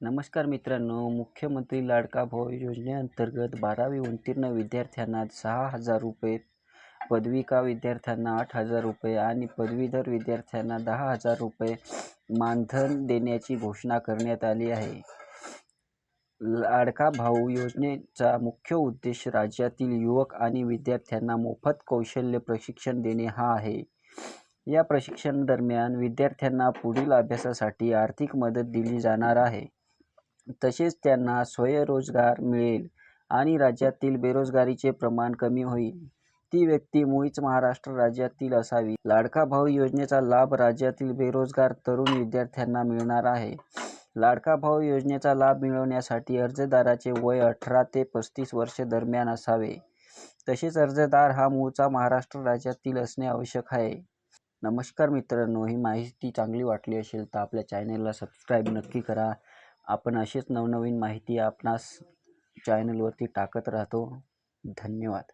नमस्कार मित्रांनो मुख्यमंत्री लाडका भाऊ योजनेअंतर्गत बारावी उत्तीर्ण विद्यार्थ्यांना सहा हजार रुपये पदविका विद्यार्थ्यांना आठ हजार रुपये आणि पदवीधर विद्यार्थ्यांना दहा हजार रुपये मानधन देण्याची घोषणा करण्यात आली आहे. लाडका भाऊ योजनेचा मुख्य उद्देश राज्यातील युवक आणि विद्यार्थ्यांना मोफत कौशल्य प्रशिक्षण देणे हा आहे. या प्रशिक्षण दरम्यान विद्यार्थ्यांना पुढील अभ्यासासाठी आर्थिक मदत दिली जाणार आहे. तसेच त्यांना स्वयंरोजगार मिळेल आणि राज्यातील बेरोजगारीचे प्रमाण कमी होईल. ती व्यक्ती मुळीच महाराष्ट्र राज्यातील असावी. लाडका भाऊ योजनेचा लाभ राज्यातील बेरोजगार तरुण विद्यार्थ्यांना मिळणार आहे. लाडका भाऊ योजनेचा लाभ मिळवण्यासाठी अर्जदाराचे वय अठरा ते पस्तीस वर्ष दरम्यान असावे. तसेच अर्जदार हा मूळचा महाराष्ट्र राज्यातील असणे आवश्यक आहे. नमस्कार मित्रांनो ही माहिती चांगली वाटली असेल तर आपल्या चॅनेलला सबस्क्राईब नक्की करा. आपण अशीच नवनवीन माहिती आपणास चॅनलवरती टाकत राहतो. धन्यवाद.